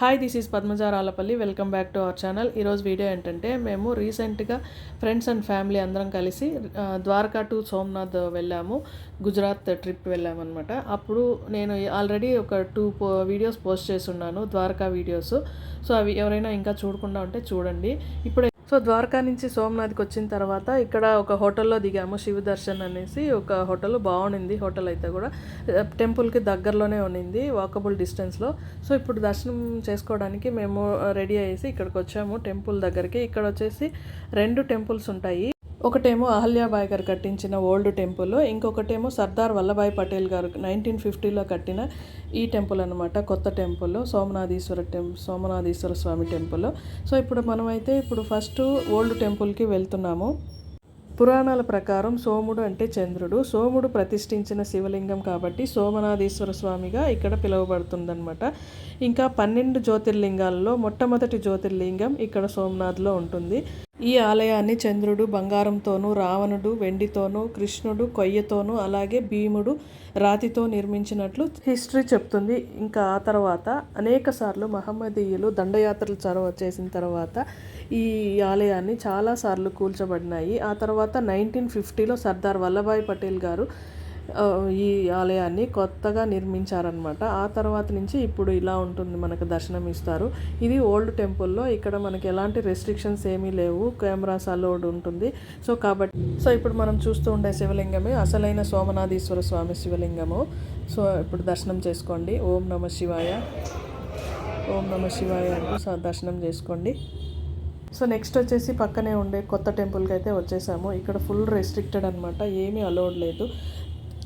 Hi this is Padmaja Ralapalli welcome back to our channel ఈరోజు video ఏంటంటే మేము రీసెంట్గా ఫ్రెండ్స్ అండ్ ఫ్యామిలీ అందరం కలిసి ద్వారకా టు సోమనాథ్ వెళ్ళాము. గుజరాత్ ట్రిప్ వెళ్ళామన్నమాట. అప్పుడు నేను ఆల్రెడీ ఒక టూ పో వీడియోస్ పోస్ట్ చేసి ఉన్నాను ద్వారకా వీడియోస్ సో అవి ఎవరైనా ఇంకా చూడకుండా ఉంటే చూడండి. ఇప్పుడు సో ద్వారకా నుంచి సోమనాథ్కి వచ్చిన తర్వాత ఇక్కడ ఒక హోటల్లో దిగాము శివ దర్శన్ అనేసి ఒక హోటల్ బాగుండింది హోటల్ అయితే కూడా. టెంపుల్కి దగ్గరలోనే ఉన్నింది వాకబుల్ డిస్టెన్స్లో. సో ఇప్పుడు దర్శనం చేసుకోవడానికి మేము రెడీ అయ్యేసి ఇక్కడికి వచ్చాము టెంపుల్ దగ్గరికి. ఇక్కడ వచ్చేసి రెండు టెంపుల్స్ ఉంటాయి. ఒకటేమో అహల్యాబాయ్ గారు కట్టించిన ఓల్డ్ టెంపుల్ ఇంకొకటేమో సర్దార్ వల్లభాయ్ పటేల్ గారు నైన్టీన్ ఫిఫ్టీలో కట్టిన ఈ టెంపుల్ అనమాట కొత్త టెంపుల్ సోమనాథీశ్వర టెం సోమనాథీశ్వర స్వామి టెంపుల్. సో ఇప్పుడు మనమైతే ఇప్పుడు ఫస్ట్ ఓల్డ్ టెంపుల్కి వెళ్తున్నాము. పురాణాల ప్రకారం సోముడు అంటే చంద్రుడు. సోముడు ప్రతిష్ఠించిన శివలింగం కాబట్టి సోమనాథీశ్వర స్వామిగా ఇక్కడ పిలువబడుతుందన్నమాట. ఇంకా పన్నెండు జ్యోతిర్లింగాల్లో మొట్టమొదటి జ్యోతిర్లింగం ఇక్కడ సోమనాథ్లో ఉంటుంది. ఈ ఆలయాన్ని చంద్రుడు బంగారంతోనూ రావణుడు వెండితోనూ కృష్ణుడు కొయ్యతోనూ అలాగే భీముడు రాతితో నిర్మించినట్లు హిస్టరీ చెప్తుంది. ఇంకా ఆ తర్వాత అనేక సార్లు మహమ్మదీయులు దండయాత్రలు చొరవ చేసిన తర్వాత ఈ ఆలయాన్ని చాలాసార్లు కూల్చబడినాయి. ఆ తర్వాత నైన్టీన్ ఫిఫ్టీలో సర్దార్ వల్లభాయ్ పటేల్ గారు ఈ ఆలయాన్ని కొత్తగా నిర్మించారనమాట ఆ తర్వాత నుంచి ఇప్పుడు ఇలా ఉంటుంది మనకు దర్శనం ఇస్తారు. ఇది ఓల్డ్ టెంపుల్లో ఇక్కడ మనకి ఎలాంటి రెస్ట్రిక్షన్స్ ఏమీ లేవు. కెమెరాస్ అలోడ్ ఉంటుంది. సో కాబట్టి సో ఇప్పుడు మనం చూస్తూ ఉండే శివలింగమే అసలైన సోమనాథీశ్వర స్వామి శివలింగము. సో ఇప్పుడు దర్శనం చేసుకోండి. ఓం నమ శివాయ. ఓం నమ శివాయ అంటూ దర్శనం చేసుకోండి. సో నెక్స్ట్ వచ్చేసి పక్కనే ఉండే కొత్త టెంపుల్కి అయితే వచ్చేసాము. ఇక్కడ ఫుల్ రెస్ట్రిక్టెడ్ అనమాట ఏమీ అలౌడ్ లేదు.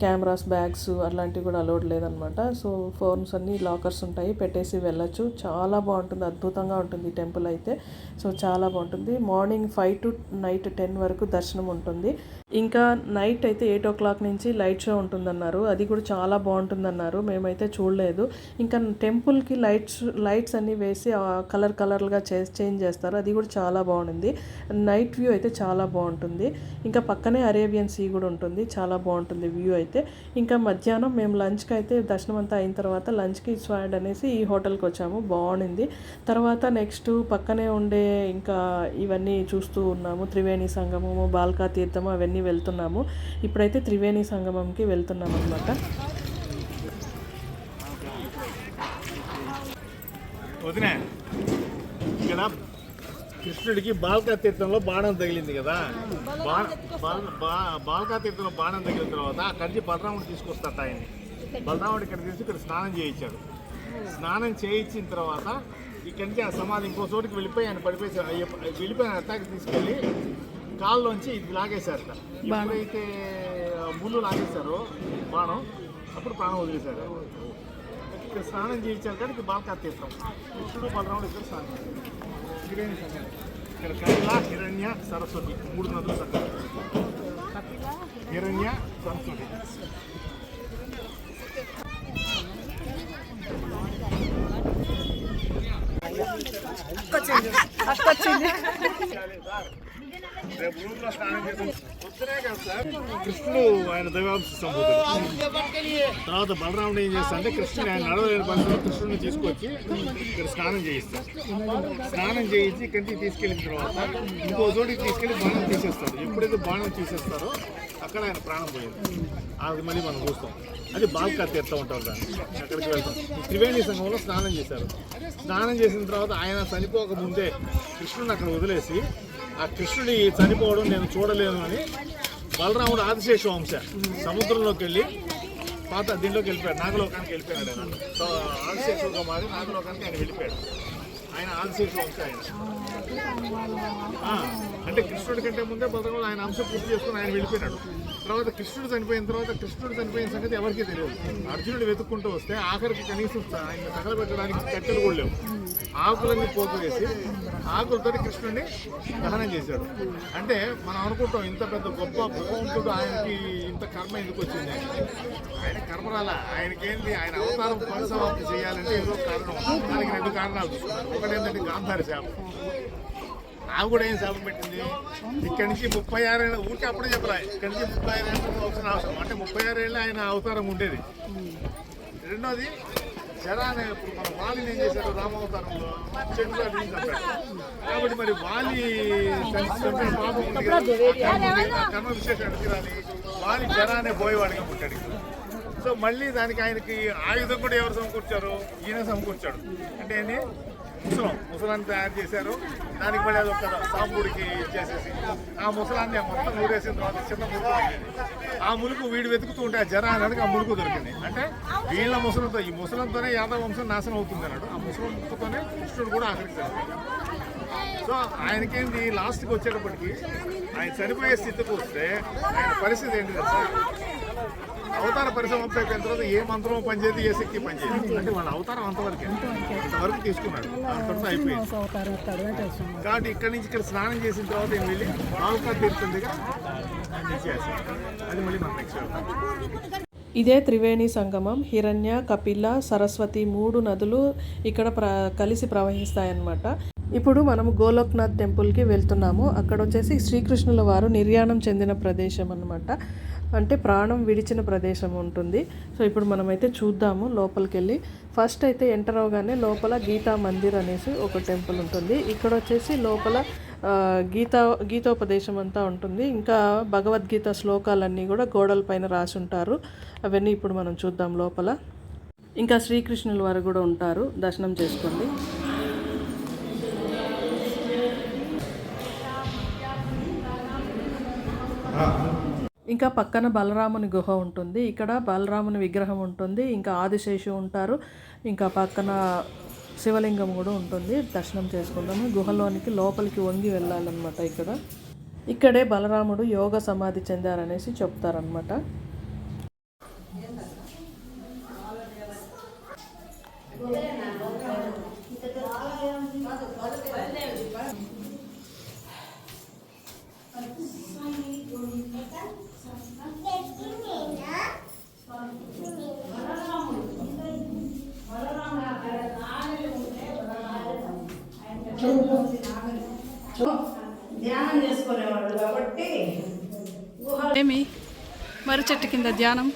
కెమెరాస్ బ్యాగ్స్ అలాంటివి కూడా అలౌడ్ లేదనమాట. సో ఫోన్స్ అన్నీ లాకర్స్ ఉంటాయి. పెట్టేసి వెళ్ళొచ్చు. చాలా బాగుంటుంది. అద్భుతంగా ఉంటుంది టెంపుల్ అయితే. సో చాలా బాగుంటుంది. Morning five to night ten వరకు దర్శనం ఉంటుంది. ఇంకా నైట్ అయితే ఎయిట్ ఓ క్లాక్ నుంచి లైట్ షో ఉంటుందన్నారు. అది కూడా చాలా బాగుంటుందన్నారు. మేమైతే చూడలేదు. ఇంకా టెంపుల్కి లైట్స్ లైట్స్ అన్నీ వేసి కలర్ కలర్గా చే చేంజ్ చేస్తారు. అది కూడా చాలా బాగుంది నైట్ వ్యూ అయితే చాలా బాగుంటుంది. ఇంకా పక్కనే అరేబియన్ సీ కూడా ఉంటుంది. చాలా బాగుంటుంది వ్యూ అయితే. ఇంకా మధ్యాహ్నం మేము లంచ్కి అయితే దర్శనం అంతా అయిన తర్వాత లంచ్కి స్వాడ్ అనేసి ఈ హోటల్కి వచ్చాము. బాగుండింది. తర్వాత నెక్స్ట్ పక్కనే ఉండే ఇంకా ఇవన్నీ చూస్తూ ఉన్నాము. త్రివేణి సంగమము బాల్కా తీర్థము అవన్నీ వెళ్తున్నాము. ఇప్పుడైతే త్రివేణి సంగమంకి వెళ్తున్నాం అనమాట ఇక్కడ కృష్ణుడికి బాల్కా తీర్థంలో బాణం తగిలింది కదా. బాణ బా- బాల్కా తీర్థంలో బాణం తగిలిన తర్వాత అక్కడి నుంచి బలరాముడు తీసుకొస్తాట ఆయన్ని. బలరాముడు ఇక్కడ తీసి ఇక్కడ స్నానం చేయించాడు. స్నానం చేయించిన తర్వాత ఇక్కడి నుంచి ఆ సమాధి ఇంకో చోటికి వెళ్ళిపోయి ఆయన పడిపోయి వెళ్ళిపోయిన అత్తాకి తీసుకెళ్ళి కాళ్ళలోంచి ఇది లాగేశారట. ఎప్పుడైతే ముళ్ళు లాగేశారో బాణం అప్పుడు ప్రాణం వదిలేశారు. ఇక్కడ స్నానం చేయించారు కానీ ఇది బాల్కా తీర్థం. కృష్ణుడు బలరాముడు ఇక్కడ స్నానం చేశారు. సంగమం. ఇక్కడ కపిల హిరణ్య సరస్వతి మూడు నదులు సంగమం హిరణ్య సరస్వతి. రేపు స్నానం చేసి కదా సార్. కృష్ణుడు ఆయన దైవాంశ సంబోధన. తర్వాత బలరాముడు ఏం చేస్తా అంటే కృష్ణుని ఆయన నడవలేని పరిస్థితిలో కృష్ణుడిని తీసుకొచ్చి ఇక్కడ స్నానం చేయిస్తాడు. స్నానం చేయించి కంటికి తీసుకెళ్ళిన తర్వాత ఇంకో చోటికి తీసుకెళ్ళి బాణం తీసేస్తారు ఎప్పుడైతే బాణం తీసేస్తారో అక్కడ ఆయన ప్రాణం పోయింది. అది మళ్ళీ మనం చూస్తాం. అది బాల్కా తీర్థం ఉంటారు దాన్ని. అక్కడికి వెళ్తాం. త్రివేణి సంఘంలో స్నానం చేశారు. స్నానం చేసిన తర్వాత ఆయన చనిపోక ముందే కృష్ణుని అక్కడ వదిలేసి ఆ కృష్ణుడి చనిపోవడం నేను చూడలేను అని బలరాముడు ఆదిశేష వంశ సముద్రంలోకి వెళ్ళి పాత దీంట్లోకి వెళ్ళిపోయాడు నాగలోకానికి వెళ్ళిపోయాడు ఆయన. సో ఆదిశేషుడుగా మారి నాగలోకానికి ఆయన వెళ్ళిపోయాడు. ఆయన ఆదిశేష వంశ ఆయన. అంటే కృష్ణుడి కంటే ముందే బలరాముడు ఆయన అంశం పూర్తి చేసుకుని ఆయన వెళ్ళిపోయినాడు. తర్వాత కృష్ణుడు చనిపోయిన తర్వాత కృష్ణుడు చనిపోయిన సంగతి ఎవరికీ తెలియదు. అర్జునుడు వెతుక్కుంటూ వస్తే ఆఖరికి కనీసం ఆయన తగలబెట్టడానికి కట్టెలు కూడా లేవు. ఆకులన్నీ పోగు వేసి ఆకులతో కృష్ణుడిని దహనం చేశాడు. అంటే మనం అనుకుంటాం ఇంత పెద్ద గొప్ప భగవంతుడు ఆయనకి ఇంత కర్మ ఎందుకు వచ్చింది? ఆయన కర్మ రాలా? ఆయనకేంటి? ఆయన అవతారం పరిసమాప్తి చేయాలంటే ఏదో కారణం. దానికి రెండు కారణాలు ఒకటి ఏంటంటే గాంధారి శాపం. నాకు కూడా ఏం శాపం పెట్టింది? ఇక్కడి నుంచి ముప్పై ఆరేళ్ళ ఊరికి అప్పుడే చెప్పరా ఇక్కడి నుంచి ముప్పై ఆరేళ్ళ అవసరం అవసరం. అంటే ముప్పై ఆరేళ్ళు ఆయన అవతారం ఉండేది. రెండోది జరానే ఇప్పుడు మన వాలిని ఏం చేశారు రామావతారంలో చెట్లు అడిగి కాబట్టి మరి వాలి చంపిన పాపం ఉంది కర్మ విశేషం అడిగిరాని వాలి జరానే పోయేవాడిగా పుట్టాడు సో మళ్ళీ దానికి ఆయనకి ఆయుధం కూడా ఎవరు సమకూర్చారు? ఈయన సమకూర్చాడు. అంటే ఏంటి ముసలం ముసలాన్ని తయారు చేశారు. దానికి మళ్ళీ అది ఒక సాంబుడికి ఇచ్చేసేసి ఆ ముసలాన్ని మొత్తం ఊరేసిన తర్వాత చిన్న ములుకు ఆ ములుకు వీడు వెతుకుతూ ఉంటే ఆ జర అనేది ఆ ములుకు దొరికింది. అంటే వీళ్ళ ముసలంతో ఈ ముసలంతోనే యాదవ వంశం నాశనం అవుతుంది అన్నాడు. ఆ ముసలం ముక్కుతోనే కృష్ణుడు కూడా ఆఖరిస్తాడు సో ఆయనకేంటి లాస్ట్కి వచ్చేటప్పటికి ఆయన చనిపోయే స్థితికి వస్తే ఆయన పరిస్థితి ఏంటి తెలుసా? అవతార పరిసమాప్తి అయిపోయిన తర్వాత ఏ మంత్రం పనిచేది ఏ శక్తి పనిచేయదు. అంటే వాళ్ళ అవతారం అంతవరకే. అంతవరకు. తీసుకున్నాడు. తర్వాత అయిపోయింది. కాబట్టి ఇక్కడి నుంచి ఇక్కడ స్నానం చేసిన తర్వాత ఏం వెళ్ళి బావుకా తీరుతుందిగా అది మళ్ళీ మన నెక్స్ట్ ఇదే త్రివేణి సంగమం హిరణ్య కపిల సరస్వతి మూడు నదులు ఇక్కడ ప్ర కలిసి ప్రవహిస్తాయన్నమాట. ఇప్పుడు మనం గోలోక్నాథ్ టెంపుల్కి వెళ్తున్నాము. అక్కడ వచ్చేసి శ్రీకృష్ణుల వారు నిర్యాణం చెందిన ప్రదేశం అన్నమాట అంటే ప్రాణం విడిచిన ప్రదేశం ఉంటుంది. సో ఇప్పుడు మనమైతే చూద్దాము లోపలికి వెళ్ళి ఫస్ట్ అయితే ఎంటర్ అవగానే లోపల గీతా మందిర్ అనేసి ఒక టెంపుల్ ఉంటుంది. ఇక్కడ వచ్చేసి లోపల గీతా గీతోపదేశం అంతా ఉంటుంది. ఇంకా భగవద్గీత శ్లోకాలన్నీ కూడా గోడల పైన రాసి ఉంటారు. అవన్నీ ఇప్పుడు మనం చూద్దాం లోపల. ఇంకా శ్రీకృష్ణుల వారు కూడా ఉంటారు. దర్శనం చేసుకోండి. ఇంకా పక్కన బలరాముని గుహ ఉంటుంది. ఇక్కడ బలరాముని విగ్రహం ఉంటుంది. ఇంకా ఆదిశేషు ఉంటారు. ఇంకా పక్కన శివలింగం కూడా ఉంటుంది. దర్శనం చేసుకుందాము. గుహలోనికి లోపలికి వంగి వెళ్ళాలన్నమాట ఇక్కడ. ఇక్కడే బలరాముడు యోగ సమాధి చెందారనేసి చెప్తారనమాట కాబట్టి ఏమి? మర్రి చెట్టు కింద ధ్యానం?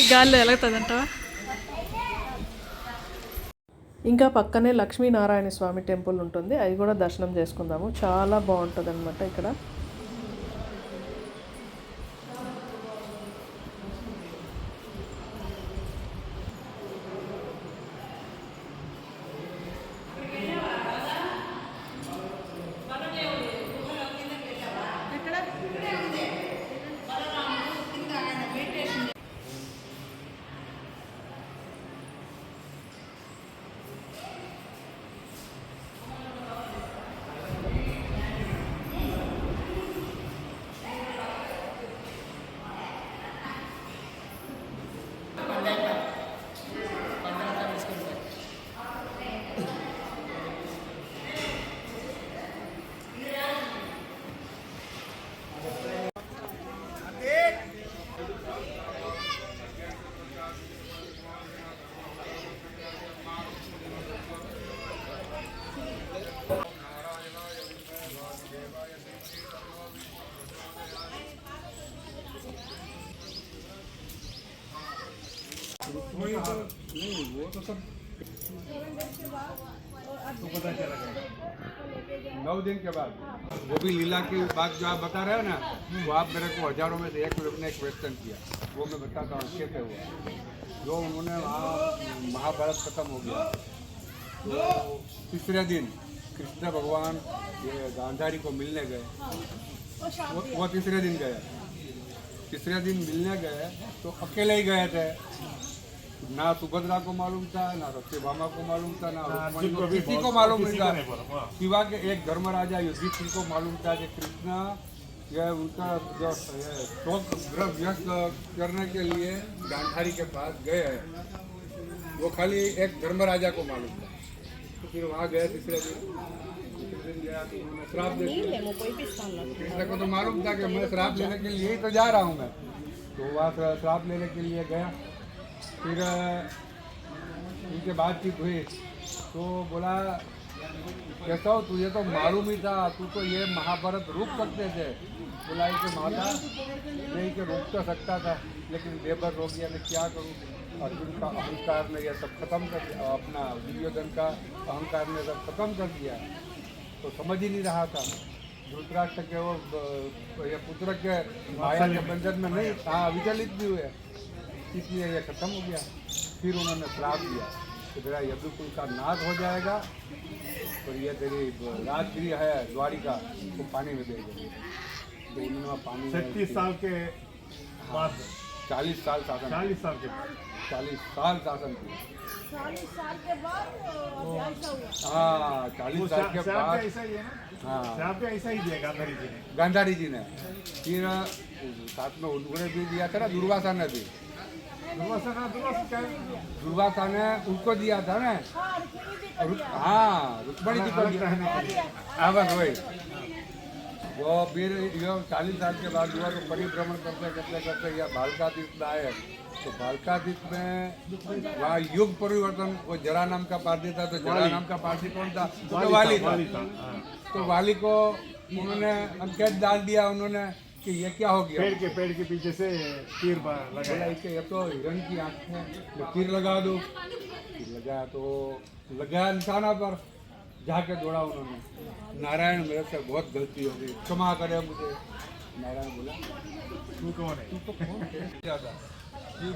ఈ గాల్లో ఎలుగుతుందంటావా ఇంకా పక్కనే లక్ష్మీనారాయణ స్వామి టెంపుల్ ఉంటుంది. అది కూడా దర్శనం చేసుకుందాము. చాలా బాగుంటుంది అనమాట ఇక్కడ. नौ दिन के बाद। वो भी लीला की बात जो आप बता रहे हो ना वो आप मेरे को हज़ारों में से एक लोग ने क्वेश्चन किया। वो मैं बताता हूँ कैसे हुआ। जो उन्होंने वहाँ महाभारत खत्म हो गया तो तीसरे दिन कृष्ण भगवान ये गांधारी को मिलने गए। वो, वो तीसरे दिन गए। तीसरे दिन मिलने गए तो अकेले ही गए थे। ना सुभद्रा को मालूम था ना रक्षे भामा को मालूम था ना को किसी को मालूम नहीं था। शिवा के एक धर्मराजा युधिष्ठिर को मालूम था कि कृष्ण यह उनका जो शोक ग्रह व्यस्त करने के लिए गांधारी के पास गए हैं। वो खाली एक धर्म राजा को मालूम था। तो फिर वहाँ गए तीसरे दिन तो उन्होंने श्राप दे दिया। कृष्ण को तो मालूम था कि मैं श्राप लेने के लिए ही तो जा रहा हूँ मैं। तो वहाँ श्राप लेने के लिए गया। फिर उनके बातचीत हुई। तो बोला कैसा हो तुझे तो मालूम ही था तू तो ये महाभारत रोक सकते थे। बोला कि माता नहीं कि रोक तो सकता था लेकिन बेबस हो गया मैं क्या करूँ? अर्जुन का अहंकार ने यह सब खत्म कर दिया अपना दुर्योधन का अहंकार ने सब खत्म कर दिया। तो समझ ही नहीं रहा था। धृतराष्ट्र के वो ये पुत्र के माया के बंधन में नहीं हाँ विचलित भी हुए। इसलिए ये खत्म हो गया। फिर उन्होंने श्राप दिया कि तेरा यदुकुल का नाश हो जाएगा और ये तेरी राजगृह है द्वारिका वो पानी में दे देंगे तो उन्होंने पानी छत्तीस साल के बाद। चालीस साल शासन चालीस साल के बाद। चालीस साल शासन किया। हाँ चालीस साल के बाद। भी ऐसा ही है ना? हाँ। ऐसा ही दिया गांधारी जी ने। गांधारी जी ने। फिर साथ में उन्होंने भी दिया था ना दुर्वासा ने भी। क्या दुर्वासा ने उनको दिया था ना हाँ रुक्मणी जी को बस वही वो फिर यो चालीस साल के बाद हुआ तो परिभ्रमण करते करते करते बालका द्वीप में आए तो बालका द्वीप में वहाँ युग परिवर्तन वो जरा नाम का पार्टी था तो जरा नाम का पार्टी कौन था तो वाली था वाली था हाँ। तो वाली को उन्होंने अंकेत डाल दिया उन्होंने कि ये क्या हो गया? पेड़ के पेड़ के पीछे से तीर लगा इसके ये तो हिरण की आँख है तो तीर लगा दो। तीर लगाया तो लगाया निशाना पर जाके दौड़ा उन्होंने। नारायण मेरे से बहुत गलती हो गई क्षमा करे मुझे। नारायण बोला तू कौन है? तू तो कौन है?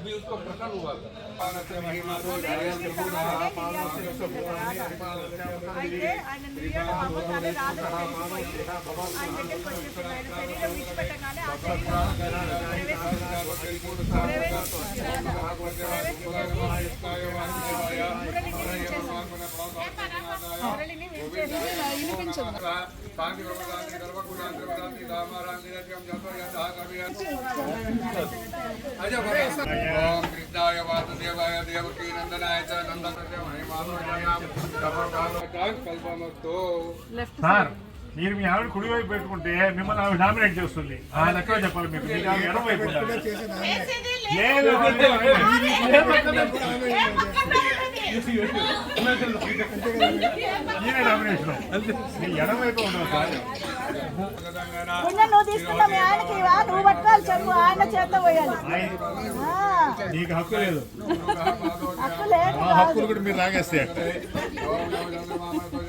भी उसको प्रसन्न हुआ था पान से महिमा तो जाया त्रिपुरा पावन से सब అయితే ఆయన నిర్యాణ అవ్వగానే రాత్రి ఆయన దగ్గరికి వచ్చేసి ఆయన శరీరం విడిచిపెట్టగానే ఆ శరీరం మురళిని విడిచేసి ఓం కృష్ణాయ వాసుదేవాయ దేవకీ నందనాయ చ నందనస్య మహిమానుజయాం కల్పమస్తు సార్ మీరు మీ ఆవిడ కుడి వైపు పెట్టుకుంటే మిమ్మల్ని ఆవిడ డామినేట్ చేస్తుంది. ఆ లెక్క చెప్పాలి మీకు. మీకు ఆవిడ. లేదు, నిన్న నువ్వు తీసుకున్న మీ ఆయనకి నువ్వు పట్టుకోవాలి చెప్పు. ఆయన చేత పోయాలి. నీకు హక్కు లేదు. హక్కు లేదు హక్కులు కూడా మీరు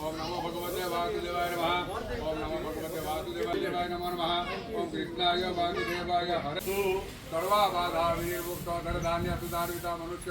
ओम नमो भगवते वासुदेवाय नमः। ओम नमो भगवते वासुदेवाय नमो नमः। ओम कृष्णाय वासुदेवाय। हरतु सर्वा बाधा विमुक्त धरधान्य सुधारिता मनुष्य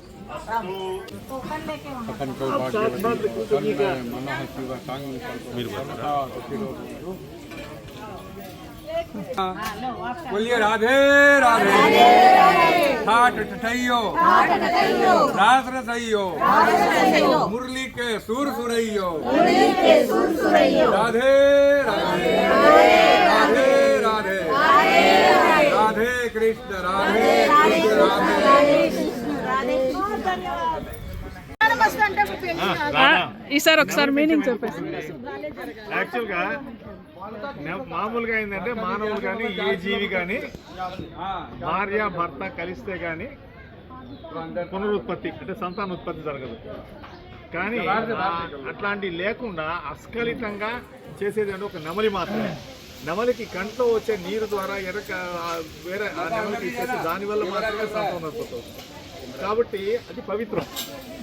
बोलिए, राधे राधे। ठाट ठठैयो। रास रसैयो। मुरली के सुर सुरैयो। राधे राधे। राधे राधे। राधे कृष्ण राधे कृष्ण राधे। ఈసారి ఒకసారి మీనింగ్ చెప్పేసి. యాక్చువల్గా మామూలుగా ఏంటంటే మానవులు కానీ ఏ జీవి కానీ భార్య భర్త కలిస్తే కానీ పునరుత్పత్తి అంటే సంతాన ఉత్పత్తి జరగదు. కానీ అట్లాంటివి లేకుండా అస్ఖలితంగా చేసేది అంటే ఒక నెమలి మాత్రమే. నెమలికి కంట్లో వచ్చే నీరు ద్వారా ఎర్ర వేరే ఆ నెమలికి ఇచ్చేసి దానివల్ల మాత్రమే సంతానోత్పత్తి కాబట్టి అది పవిత్రం.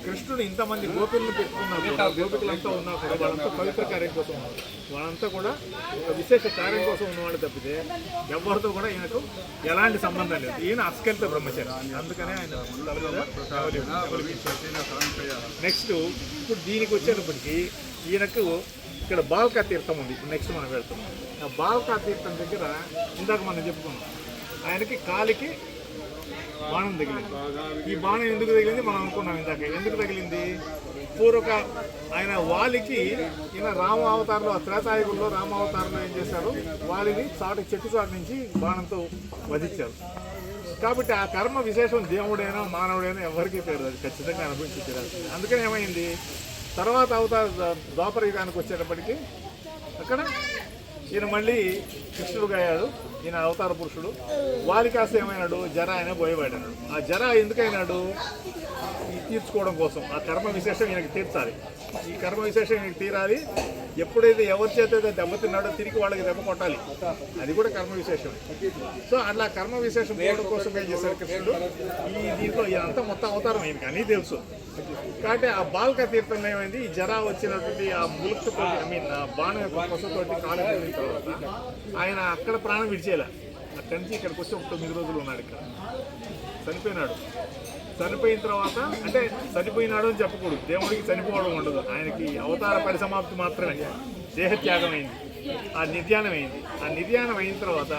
కృష్ణుడు ఇంతమంది గోపికలను పెట్టుకున్నారు కూడా గోపికలంతా ఉన్నా కూడా వాళ్ళంతా పవిత్ర కార్యం కోసం ఉన్నారు. వాళ్ళంతా కూడా ఒక విశేష కార్యం కోసం ఉన్నవాళ్ళు తప్పితే ఎవరితో కూడా ఈయనకు ఎలాంటి సంబంధం లేదు. ఈయన అస్కలిత బ్రహ్మచారి. అందుకనే ఆయన నెక్స్ట్ ఇప్పుడు దీనికి వచ్చేటప్పటికి ఈయనకు ఇక్కడ బాల్కా తీర్థం ఉంది. ఇప్పుడు నెక్స్ట్ మనం వెళ్తున్నాం. ఆ బాల్కా తీర్థం దగ్గర ఇందాక మనం చెప్పుకున్నాం. ఆయనకి కాలికి బాణం తగిలింది. ఈ బాణం ఎందుకు తగిలింది? మనం అనుకున్నాం ఇందాక. ఎందుకు తగిలింది? పూర్వక ఆయన వాలికి ఈయన రామ అవతారంలో త్రేతాయుగుల్లో రామ అవతారంలో ఏం చేశారు? వాలిని చాటు చెట్టు చాటు నుంచి బాణంతో వధించారు. కాబట్టి ఆ కర్మ విశేషం దేవుడైనా మానవుడైనా ఎవరికీ తెలియదు అది ఖచ్చితంగా అనుభవించి తీరాల్సింది. అందుకని ఏమైంది? తర్వాత అవతార ద్వాపర యుగానికి వచ్చేటప్పటికి అక్కడ ఈయన మళ్ళీ కృష్ణుడుగా అయ్యాడు ఈయన అవతార పురుషుడు. వారి కాస్త ఏమైనాడు? జర ఆయన పోయేవాడాడు ఆ జర ఎందుకైనాడు? ఈ తీర్చుకోవడం కోసం. ఆ కర్మ విశేషం ఈయనకి తీర్చాలి. ఈ కర్మ విశేషం ఈయనకి తీరాలి. ఎప్పుడైతే ఎవరి చేత అయితే దెబ్బతిన్నాడో తిరిగి వాళ్ళకి దెబ్బ కొట్టాలి. అది కూడా కర్మ విశేషం సో అట్లా కర్మ విశేషం పోవడం కోసం ఏం చేశారు కృష్ణుడు? ఈ దీంట్లో ఇదంతా మొత్తం అవతారం ఆయనకి అన్నీ తెలుసు. కాబట్టి ఆ బాల్క తీర్థంలో ఏమైంది? ఈ జరా వచ్చినటువంటి ఆ ములుక్తో ఐ మీన్ ఆ బాణం యొక్క కొసతోటి కాలు తర్వాత ఆయన ఆయన అక్కడ ప్రాణం విడిచేలా. అక్కడి నుంచి ఇక్కడికి వచ్చి ఒక తొమ్మిది రోజులు ఉన్నాడు ఇక్కడ. చనిపోయినాడు. చనిపోయిన తర్వాత అంటే చనిపోయినాడు అని చెప్పకూడదు. దేవుడికి చనిపోవడం ఉండదు. ఆయనకి అవతార పరిసమాప్తి మాత్రమే. దేహత్యాగం అయింది ఆ నిర్యాణం అయింది. ఆ నిర్యాణం అయిన తర్వాత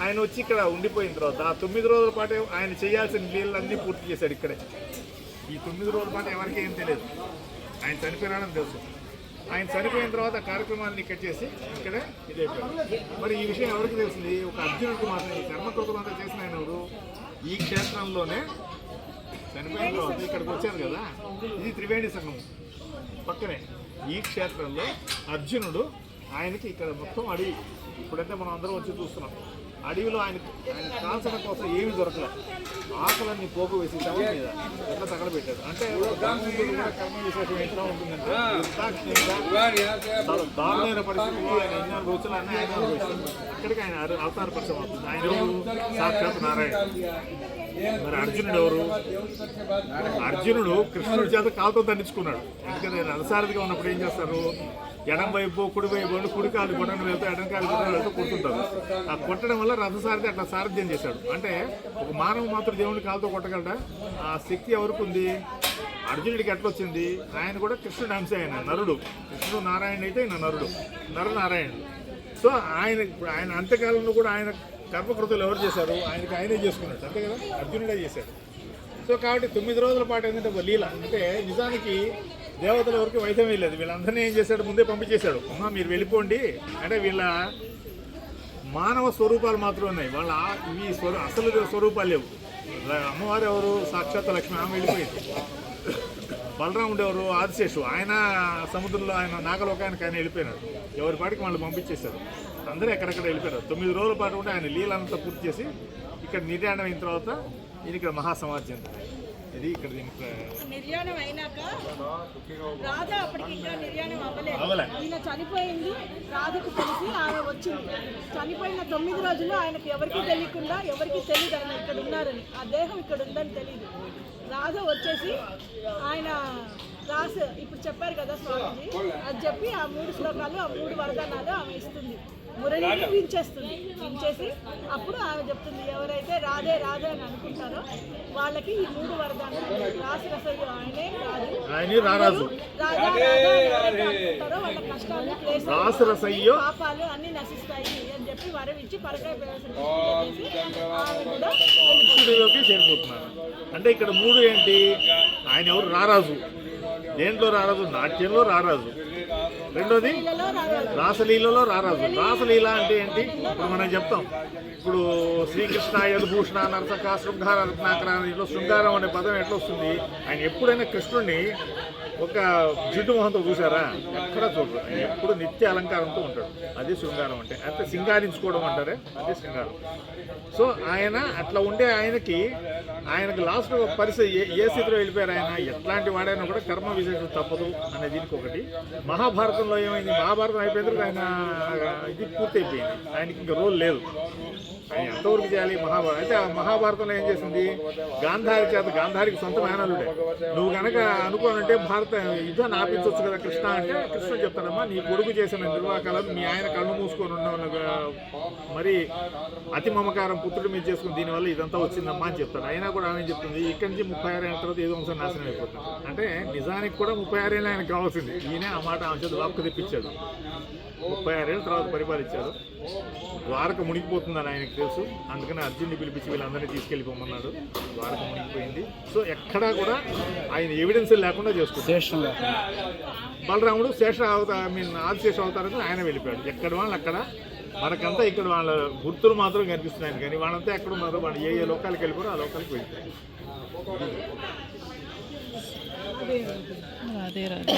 ఆయన వచ్చి ఇక్కడ ఉండిపోయిన తర్వాత ఆ తొమ్మిది రోజుల పాటు ఆయన చేయాల్సిన నీళ్ళన్నీ పూర్తి చేశాడు ఇక్కడే. ఈ తొమ్మిది రోజుల పాటు ఎవరికి ఏం తెలియదు. ఆయన చనిపోయినాడని తెలుసు. ఆయన చనిపోయిన తర్వాత కార్యక్రమాన్ని ఇక్కడ చేసి ఇక్కడే ఇదైపోయాడు మరి ఈ విషయం ఎవరికి తెలిసింది? ఒక అర్జునుడికి మాత్రం ఈ కర్మకృతం అంతా చేసిన ఆయన ఎవరు? ఈ క్షేత్రంలోనే చనిపోయిన తర్వాత ఇక్కడికి వచ్చారు కదా? ఇది త్రివేణి సంఘం. పక్కనే ఈ క్షేత్రంలో అర్జునుడు ఆయనకి ఇక్కడ మొత్తం అడవి. ఇప్పుడైతే మనం అందరం వచ్చి చూస్తున్నాం. అడవిలో ఆయన ఆయన కాల్చడం కోసం ఏమీ దొరకలేదు. ఆకలన్నీ పోగు వేసి శవం మీద ఎట్లా తగలబెట్టాడు అంటే కర్మ విశేషం ఎట్లా ఉంటుందంటే చాలా దారుణమైన పరిస్థితుల్లో ఆయన ఎన్నో రోజులు అన్నీ ఆయన అనుభవిస్తాడు అక్కడికి ఆయన అవతార పరిచయం అవుతుంది. ఆయన ఎవరు? సాక్షాత్ నారాయణ. మరి అర్జునుడు ఎవరు? అర్జునుడు కృష్ణుడి చేత కాలుతో దండించుకున్నాడు. ఎందుకంటే ఆయన అలసారదిగా ఉన్నప్పుడు ఏం చేస్తారు? ఎడం వైపు కుడి వైపు ఉండి కుడి కాలు గుడ్డను వెళ్తే ఎడం కాలు వెళ్తే కొడుతుంటారు. ఆ కొట్టడం వల్ల రథసారథి అట్లా సారథ్యం చేశాడు. అంటే ఒక మానవ మాత్రం దేవుడిని కాలుతో కొట్టగలడా? ఆ శక్తి ఎవరికి ఉంది? అర్జునుడికి ఎట్లా వచ్చింది? ఆయన కూడా కృష్ణుడు అంశ ఆయన నరుడు. కృష్ణుడు నారాయణ అయితే ఆయన నరుడు. నరనారాయణుడు సో ఆయన ఆయన అంత్యకాలంలో కూడా ఆయన కర్మకృతులు ఎవరు చేశారు? ఆయనకి ఆయనే చేసుకున్నాడు. అంతే కదా? అర్జునుడే చేశాడు. సో కాబట్టి తొమ్మిది రోజుల పాటు ఏంటంటే ఒక లీల. అంటే నిజానికి దేవతల వరకు వైద్యం లేదు. వీళ్ళందరినీ ఏం చేశాడు? ముందే పంపించేశాడు. అమ్మా మీరు వెళ్ళిపోండి. అంటే వీళ్ళ మానవ స్వరూపాలు మాత్రం ఉన్నాయి. వాళ్ళ ఈ స్వరూ అసలు స్వరూపాలు లేవు. అమ్మవారు ఎవరు? సాక్షాత్ లక్ష్మి. ఆమె వెళ్ళిపోయింది. బలరాముడు ఎవరు ఆదిశేషు. ఆయన సముద్రంలో ఆయన నాగలోకానికి ఆయన వెళ్ళిపోయినాడు. ఎవరి పాటికి వాళ్ళు పంపించేశారు. అందరూ ఎక్కడెక్కడ వెళ్ళిపోయారు. తొమ్మిది రోజుల పాటు కూడా ఆయన లీలంతా పూర్తి చేసి ఇక్కడ నిర్యాణం అయిన తర్వాత ఈయన ఇక్కడ మహాసమాజం ఇది ఇక్కడ దీనికి నిర్యాణం అయినాక రాధ అప్పటికి ఇంకా నిర్యాణం అవ్వలేదు ఈయన చనిపోయింది రాధకు తెలిసి ఆమె వచ్చింది. చనిపోయిన తొమ్మిది రోజులు ఆయనకు ఎవరికి తెలియకుండా ఎవరికి తెలియదు ఆయన ఇక్కడ ఉన్నారని. ఆ దేహం ఇక్కడ ఉందని తెలియదు రాధ వచ్చేసి ఆయన రాసు ఇప్పుడు చెప్పారు కదా స్వామిజీ అది చెప్పి ఆ మూడు శ్లోకాలు ఆ మూడు వరదానాలు ఆమె ఇస్తుంది. మురళిని వించేస్తుంది వించేసి అప్పుడు ఆమె చెప్తుంది ఎవరైతే రాధే రాధే అని అనుకుంటారో వాళ్ళకి ఈ మూడు వరదానాలు రాసు రసయ్య ఆయనే రాదు అని ఎవరైతే అనుకుంటారో వాళ్ళ కష్టాలు క్లేశాలు, రాసరసయ్యో పాపాలు అన్ని నశిస్తాయి అని చెప్పి వరం ఇచ్చి పరకాయ ప్రవేశం చేసి ఆమె కూడా కృష్ణుడిలోకి చేరిపోతున్నారు. అంటే ఇక్కడ మూడు ఏంటి? ఆయన ఎవరు? రారాజు దేంట్లో రారాజు? నాట్యంలో రారాజు. రెండోది రాసలీలలో రారాజు. రాసలీల అంటే ఏంటి? ఇప్పుడు మనం చెప్తాం. ఇప్పుడు శ్రీకృష్ణ యదుభూషణ నరసక శృంగార రత్నాకర దీంట్లో శృంగారం అనే పదం ఎట్లా వస్తుంది? ఆయన ఎప్పుడైనా కృష్ణుడిని ఒక జిడ్డు మొహంతో చూసారా ఎక్కడ చూడరు. ఎప్పుడు నిత్య అలంకారంతో ఉంటాడు. అది శృంగారం అంటే. అంటే సింగారించుకోవడం అంటారే? అది శృంగారం. సో ఆయన అట్లా ఉండే ఆయనకి ఆయనకి లాస్ట్ పరిస్థితి ఏ ఏ స్థితిలో వెళ్ళిపోయారు ఆయన? ఎట్లాంటి వాడైనా కూడా కర్మ విశేషం తప్పదు అనే దీనికి ఒకటి. మహాభారతంలో ఏమైంది? మహాభారతం అయిపోయిన ఆయన ఇది పూర్తయిపోయింది. ఆయనకి ఇంకా రోల్ లేదు. ఎంతవరకు చేయాలి. మహాభారతం అయితే ఆ మహాభారతంలో ఏం చేసింది? గాంధారి చేత గాంధారికి సొంత మేనలుడే నువ్వు కనుక అనుకోనంటే భారత యుద్ధాన్ని ఆపించవచ్చు కదా కృష్ణ అంటే కృష్ణ చెప్తాడమ్మా నీ కొడుకు చేసిన నిర్వాకాలను మీ ఆయన కళ్ళు మూసుకొని ఉన్న మరి అతి మమకారం పుత్రుడి మీద చేసుకుని దీనివల్ల ఇదంతా వచ్చిందమ్మా అని చెప్తాడు. అయినా కూడా ఆమె చెప్తుంది ఇక్కడి నుంచి ముప్పై ఆరు ఏళ్ళ తర్వాత ఏదో అంశం నాశనం అయిపోతుంది. అంటే నిజానికి కూడా ముప్పై ఆరు ఏళ్ళు ఆయనకు కావాల్సింది. ఈయనే ఆ మాట ఆమె చేత లోపక తెప్పించాడు. ముప్పై ఆరేళ్ళ తర్వాత పరిపాలించాడు. ద్వారక మునిగిపోతుందని ఆయనకు తెలుసు. అందుకని అర్జున్ని పిలిపించి వీళ్ళందరినీ తీసుకెళ్ళిపోమన్నాడు. ద్వారక మునిగిపోయింది. సో ఎక్కడా కూడా ఆయన ఎవిడెన్స్ లేకుండా చేసుకుంటారు బలరాముడు శేష అవతార ఐ మీన్ ఆదిశేష అవతారంతో ఆయన వెళ్ళిపోయాడు. ఎక్కడ వాళ్ళు అక్కడ? మనకంతా ఇక్కడ వాళ్ళ గుర్తులు మాత్రం కనిపిస్తున్నాయి. కానీ వాళ్ళంతా ఎక్కడ ఉన్నారో వాళ్ళు ఏ ఏ లోకాలకు వెళ్ళిపోరో ఆ లోకాలకు వెళ్ళిపోయారు. రాధే రాధే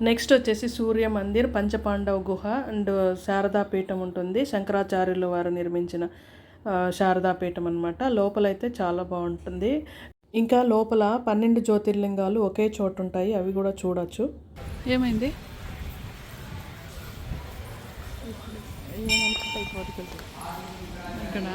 నెక్స్ట్ వచ్చేసి సూర్య మందిర్ పంచపాండవ గుహ అండ్ శారదాపీఠం ఉంటుంది. శంకరాచార్యుల వారు నిర్మించిన శారదాపీఠం అనమాట లోపలైతే చాలా బాగుంటుంది. ఇంకా లోపల పన్నెండు జ్యోతిర్లింగాలు ఒకే చోటు ఉంటాయి అవి కూడా చూడొచ్చు. ఏమైంది? ఎక్కువ పైకి వాటికి వెళ్తాయి ఇక్కడ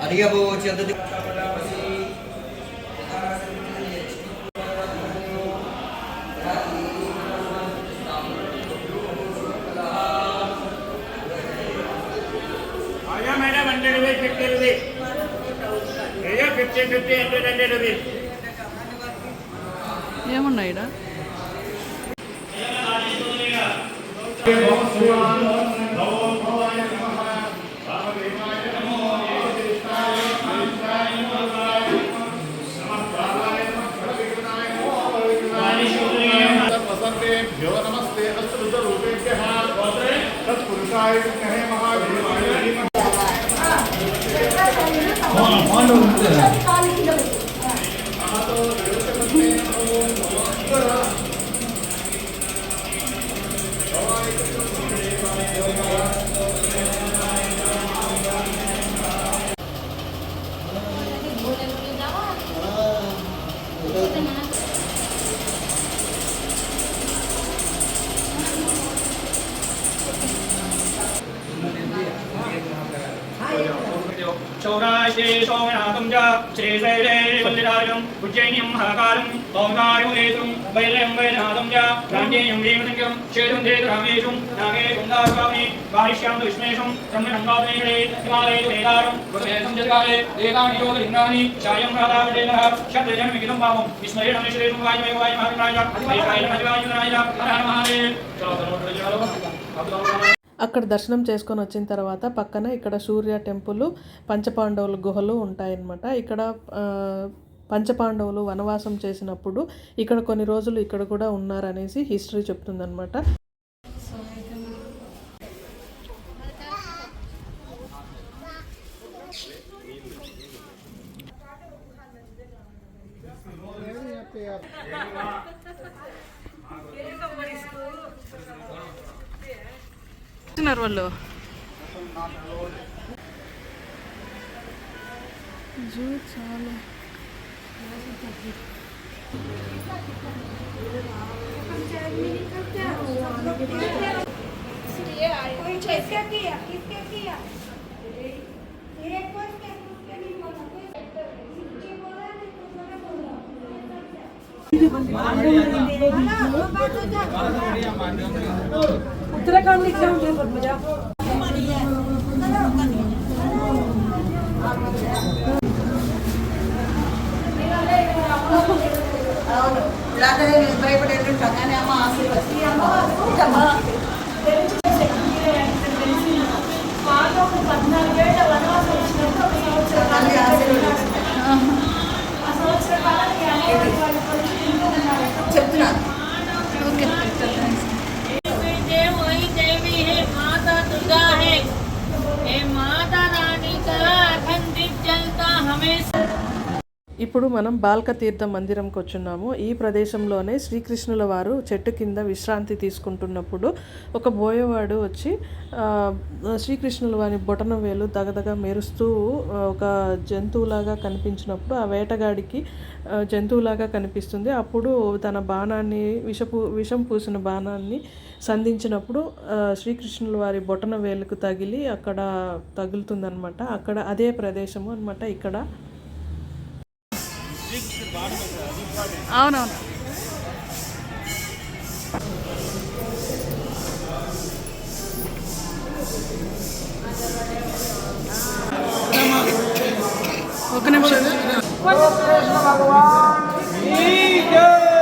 అధిగోచ Fifty fifty hundred hundred rupees ఏమున్నాయి ఈడ? वसन्तेभ्यो नमस्ते अस्तु रूपेभ्यः तत्पुरुषाय विद्महे महादेवाय धीमहि శ్రీ సోమనాథం చ శ్రీ శైలే వల్లిరాజం ఉజ్జయిన్యం మహాకాలం పౌనాయునేతుం వైలం వైనాథం చ ప్రాంజేయం వేమనంగం క్షేత్రం దేవరామేషుం నాగే గుందారుగామి వారిష్యాం విష్మేషుం బ్రహ్మణంగాదేవే హిమాలయ వేదారం వృదేశం అక్కడ దర్శనం చేసుకొని వచ్చిన తర్వాత పక్కన ఇక్కడ సూర్య టెంపుల్ పంచపాండవుల గుహలు ఉంటాయన్నమాట. ఇక్కడ ఆ, పంచపాండవులు వనవాసం చేసినప్పుడు ఇక్కడ కొన్ని రోజులు ఇక్కడ కూడా ఉన్నారనేసి హిస్టరీ చెప్తుందనమాట చేస్తున్నారు వాళ్ళు? జూ చాలా. ഉത്തരാഖണ്ഡ് ഇല്ലാ പത്മജ ഭയപ്പെടേണ്ടിട്ടുണ്ട് അങ്ങനെ അമ്മ ആശീർവദിക്കാം ఇప్పుడు మనం బాల్క తీర్థం మందిరంకి వచ్చున్నాము. ఈ ప్రదేశంలోనే శ్రీకృష్ణుల వారు చెట్టు కింద విశ్రాంతి తీసుకుంటున్నప్పుడు ఒక బోయవాడు వచ్చి శ్రీకృష్ణుల వారి బొటన వేలు దగదగ మెరుస్తూ ఒక జంతువులాగా కనిపించినప్పుడు ఆ వేటగాడికి జంతువులాగా కనిపిస్తుంది. అప్పుడు తన బాణాన్ని విషపు విషం పూసిన బాణాన్ని సంధించినప్పుడు శ్రీకృష్ణుల వారి బొటన వేలుకు తగిలి అక్కడ తగులుతుందనమాట అక్కడ అదే ప్రదేశము అనమాట ఇక్కడ. అవునవును. ఒక నిమిషం. సో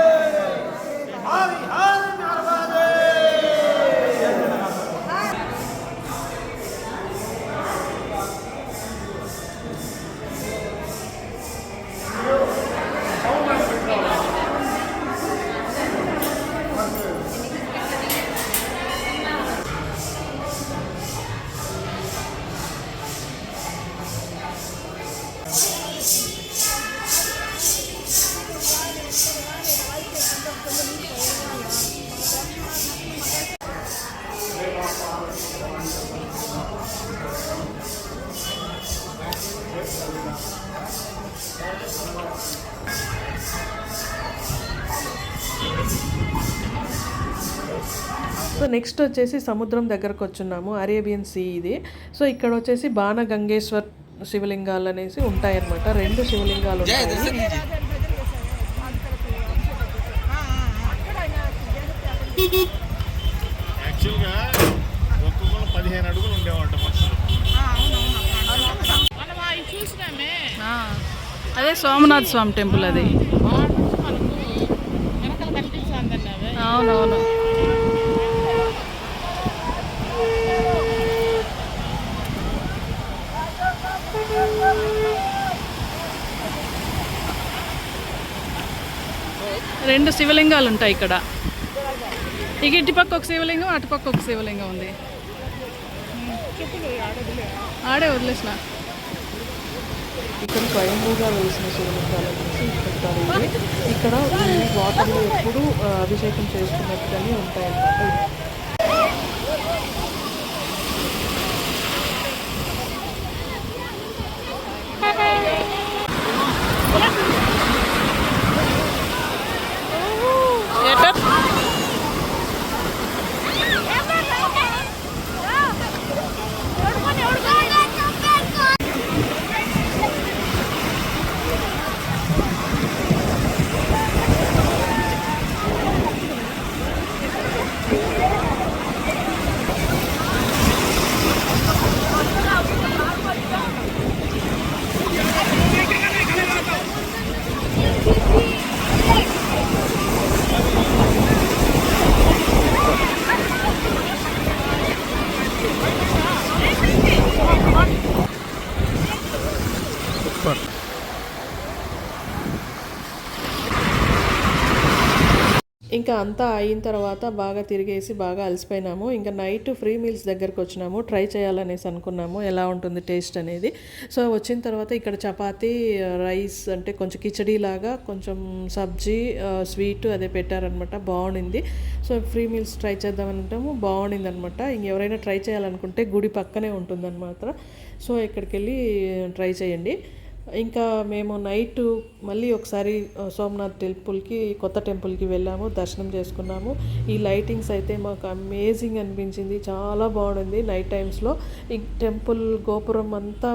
నెక్స్ట్ వచ్చేసి సముద్రం దగ్గరకు వచ్చున్నాము అరేబియన్ సీ ఇది సో ఇక్కడ వచ్చేసి బాణ గంగేశ్వర్ శివలింగాలు అనేసి ఉంటాయన్నమాట రెండు శివలింగాలు ఉంటాయి యాక్చువల్గా ఒక్కొక్కరు పదిహేను అడుగులు ఉండేవాళ్ళ మనుషులు ఆ, అదే సోమనాథ్ స్వామి టెంపుల్ అది అవునవును రెండు శివలింగాలు ఉంటాయి ఇక్కడ. ఇక ఇటుపక్క ఒక శివలింగం అటుపక్క ఒక శివలింగం ఉంది. ఆడే వదిలేసిన. ఇక్కడ స్వయంభూగా వేసిన శివలింగాలు అనేసి చెప్తారు ఇక్కడ వాటర్లో ఎప్పుడు ఆ, అభిషేకం చేసుకున్నట్టుగానే ఉంటాయన్నమాట. ఇంకా అంతా అయిన తర్వాత బాగా తిరిగేసి బాగా అలసిపోయినాము. ఇంకా నైట్ ఫ్రీ మీల్స్ దగ్గరకు వచ్చినాము. ట్రై చేయాలనేసి అనుకున్నాము. ఎలా ఉంటుంది టేస్ట్ అనేది. సో వచ్చిన తర్వాత ఇక్కడ చపాతీ రైస్ అంటే కొంచెం కిచడీ లాగా కొంచెం సబ్జీ స్వీట్ అదే పెట్టారనమాట బాగుండింది. సో ఫ్రీ మీల్స్ ట్రై చేద్దామంటాము బాగుండింది అనమాట ఇంకెవరైనా ట్రై చేయాలనుకుంటే గుడి పక్కనే ఉంటుందన్నమాట. సో ఇక్కడికి వెళ్ళి ట్రై చేయండి. ఇంకా మేము నైట్ మళ్ళీ ఒకసారి సోమనాథ్ టెంపుల్కి కొత్త టెంపుల్కి వెళ్ళాము దర్శనం చేసుకున్నాము. ఈ లైటింగ్స్ అయితే మాకు అమేజింగ్ అనిపించింది చాలా బాగుంది నైట్ టైమ్స్లో. ఈ టెంపుల్ గోపురం అంతా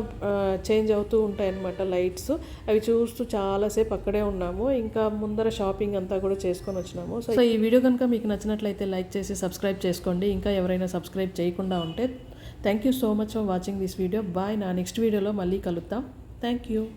చేంజ్ అవుతూ ఉంటాయన్నమాట లైట్స్. అవి చూస్తూ చాలాసేపు అక్కడే ఉన్నాము. ఇంకా ముందర షాపింగ్ అంతా కూడా చేసుకొని వచ్చినాము. సో ఈ వీడియో కనుక మీకు నచ్చినట్లయితే లైక్ చేసి సబ్స్క్రైబ్ చేసుకోండి. ఇంకా ఎవరైనా సబ్స్క్రైబ్ చేయకుండా ఉంటే thank you so much for watching this video. Bye నా నెక్స్ట్ వీడియోలో మళ్ళీ కలుద్దాం. Thank you.